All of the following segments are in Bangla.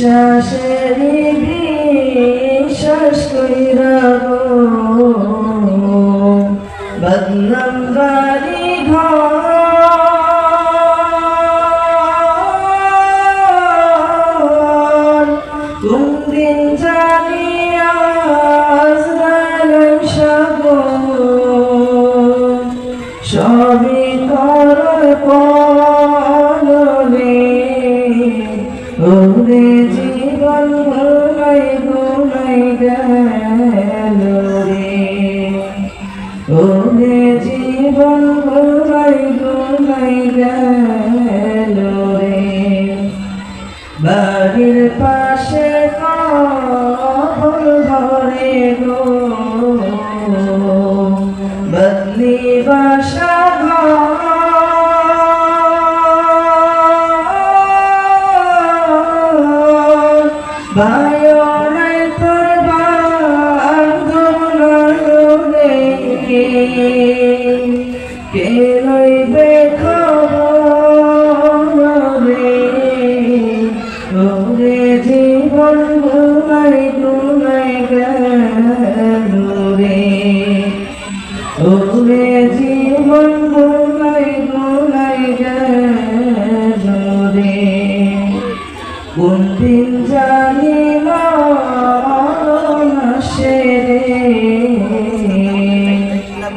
নিঃশ্বাসের বিশ্বাস কইরা বদনাম বাড়ি ঘর। সবই কর পলনে পাশে কবর ঘরে গো। বদলি বাসা ঘর। গেল রে ওরে জীবন ঘুমাই ঘুমাই গেল রে কোন দিন জানি সে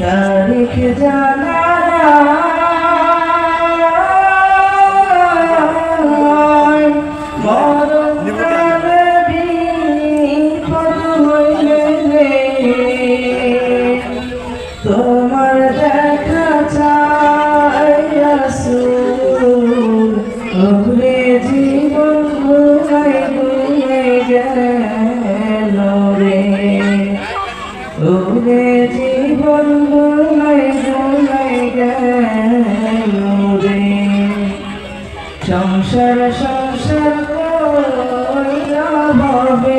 তারিখ জানা জীবন ঘুমাই ঘুমাই গেল রে। ওরে জীবন ঘুমাই ঘুমাই গেল রে। সংসার সংসার হবে